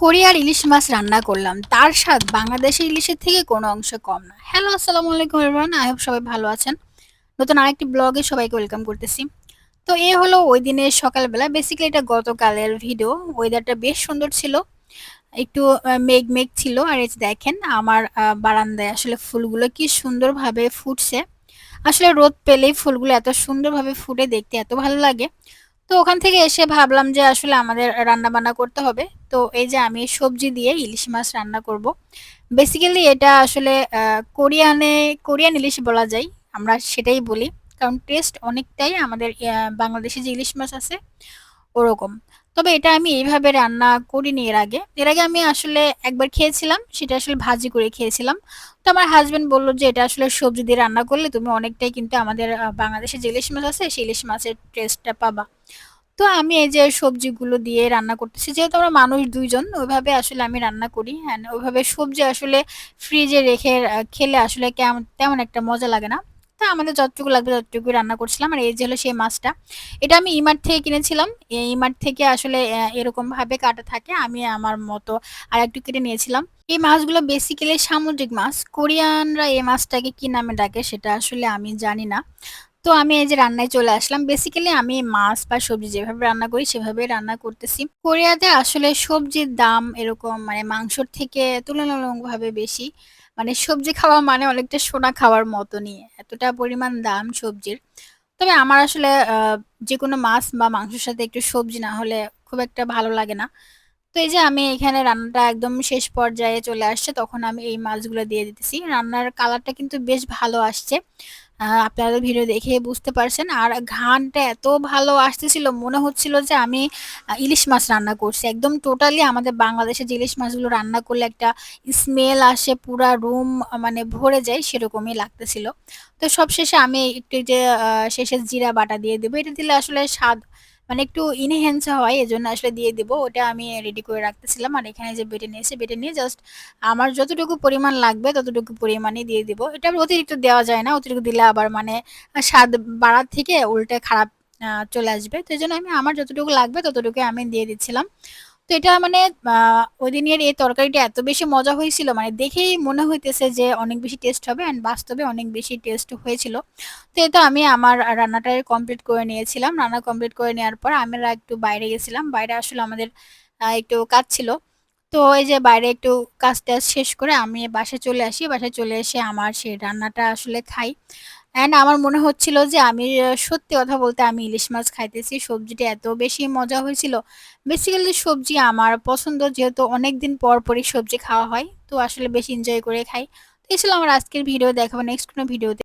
কোরিয়ার ইলিশ মাছ রান্না করলাম। তার স্বাদ বাংলাদেশের ইলিশের থেকে কোনো অংশ কম না। হ্যালো, আসসালামু আলাইকুম এভরিওয়ান আই হোপ সবাই ভালো আছেন। নতুন আরেকটি ব্লগে সবাইকে ওয়েলকাম করতেছি। তো এ হলো ওই দিনের সকালবেলা। বেসিক্যালি এটা গতকালের ভিডিও ওয়েদারটা বেশ সুন্দর ছিল। একটু মেঘ মেঘ ছিল। আর এই দেখেন, আমার বারান্দায় আসলে ফুলগুলো কি সুন্দরভাবে ফুটছে। আসলে রোদ পেলেই ফুলগুলো এত সুন্দরভাবে ফুটে দেখতে এত ভালো লাগে। তো ওখান থেকে এসে ভাবলাম যে আসলে আমাদের রান্না বান্না করতে হবে। তো এই যে আমি সবজি দিয়ে ইলিশ মাছ রান্না করব। বেসিক্যালি এটা আসলে কোরিয়ানে, কোরিয়ান ইলিশ বলা যায়, আমরা সেটাই বলি। কারণ টেস্ট অনেকটাই আমাদের বাংলাদেশে যে ইলিশ মাছ আছে ওরকম। তবে এটা আমি এইভাবে রান্না করিনি এর আগে। এর আগে আমি আসলে একবার খেয়েছিলাম, সেটা আসলে ভাজি করে খেয়েছিলাম। তো আমার হাজবেন্ড বলল যে, এটা আসলে সবজি দিয়ে রান্না করলে তুমি অনেকটাই কিন্তু আমাদের বাংলাদেশে যে ইলিশ মাছ আছে, সেই ইলিশ মাছের টেস্টটা পাবা। তো আমি এই যে সবজিগুলো দিয়ে রান্না করতেছি, যেহেতু আমরা মানুষ দুইজন, ওইভাবে আসলে আমি রান্না করি। হ্যাঁ ওইভাবে সবজি আসলে ফ্রিজে রেখে খেলে আসলে কেমন, তেমন একটা মজা লাগে না। তা আমাদের যতটুকু লাগবে ততটুকু রান্না করছিলাম। আর এই যে হলো সেই মাছটা, এটা আমি ইমার্ট থেকে কিনেছিলাম। এই ইমার্ট থেকে আসলে এরকমভাবে এরকম ভাবে কাটা থাকে। আমি আমার মতো আর একটু কেটে নিয়েছিলাম। এই মাছগুলো বেসিক্যালি সামুদ্রিক মাছ। কোরিয়ানরা এই মাছটাকে কি নামে ডাকে সেটা আসলে আমি জানি না। তো আমি এই যে রান্নায় চলে আসলাম। বেসিক্যালি আমি মাছ বা সবজি যেভাবে রান্না করি, সেভাবে রান্না করতেছি। কোরিয়াতে আসলে সবজির দাম এরকম মানে মাংসর থেকে তুলনামূলকভাবে বেশি। মানে সবজি খাওয়া মানে অনেকটা সোনা খাওয়ার মতনই, এতটা পরিমাণ দাম সবজির। তবে আমার আসলে যে কোনো মাছ বা মাংসের সাথে একটু সবজি না হলে খুব একটা ভালো লাগে না। তো এই যে আমি এখানে রান্নাটা একদম শেষ পর্যায়ে চলে আসছে, তখন আমি এই মাছগুলো দিয়ে দিতেছি। রান্নার কালারটা কিন্তু বেশ ভালো আসছে। আপনারা ভিডিও দেখে বুঝতে পারছেন। আর ঘানটা এত ভালো আসতেছিল, মনে হচ্ছিল যে আমি ইলিশ মাছ রান্না করছি। একদম টোটালি আমাদের বাংলাদেশে যে ইলিশ মাছগুলো রান্না করলে একটা স্মেল আসে, পুরা রুম মানে ভরে যায়, সেরকমই লাগতেছিল। তো সবশেষে আমি একটু যে শেষে জিরা বাটা দিয়ে দেবো। এটা দিলে আসলে স্বাদ মানে একটু ইনহেন্স হয় এই জন্য আসলে দিয়ে দিব। ওটা আমি রেডি করে রাখতেছিলাম। আর এখানে যে বেটে নিয়েছি, বেটে নিয়ে জাস্ট আমার যতটুকু পরিমাণ লাগবে, ততটুকু পরিমাণে দিয়ে দিব। এটা অতিরিক্ত দেওয়া যায় না, অতিরিক্ত দিলে আবার মানে স্বাদ বাড়ার থেকে উল্টে খারাপ চলে আসবে। তো এই জন্য আমি আমার যতটুকু লাগবে ততটুকু আমি দিয়ে দিচ্ছিলাম। তো এটা মানে ওই দিনের এই তরকারিটা এত বেশি মজা হয়েছিল মানে দেখেই মনে হইতেছে যে অনেক বেশি টেস্ট হবে অ্যান্ড বাস্তবে অনেক বেশি টেস্ট হয়েছিল। তো এটা আমি আমার রান্নাটা কমপ্লিট করে নিয়েছিলাম। রান্না কমপ্লিট করে নেওয়ার পর আমরা একটু বাইরে গেছিলাম। বাইরে আসলে আমাদের একটু কাজ ছিল। তো এই যে বাইরে একটু কাজ টাজ শেষ করে আমি বাসায় চলে আসি। বাসায় চলে এসে আমার সেই রান্নাটা আসলে খাই। অ্যান্ড আমার মনে হচ্ছিল যে আমি সত্যি কথা বলতে আমি ইলিশ মাছ খাইতেছি। সবজিটা এত বেশি মজা হয়েছিল। বেসিক্যালি সবজি আমার পছন্দ, যেহেতু অনেক দিন পর পরই সবজি খাওয়া হয়, তো আসলে বেশি এনজয় করে খাই। তো এই ছিল আমার আজকের ভিডিও দেখাবো নেক্সট কোনো ভিডিওতে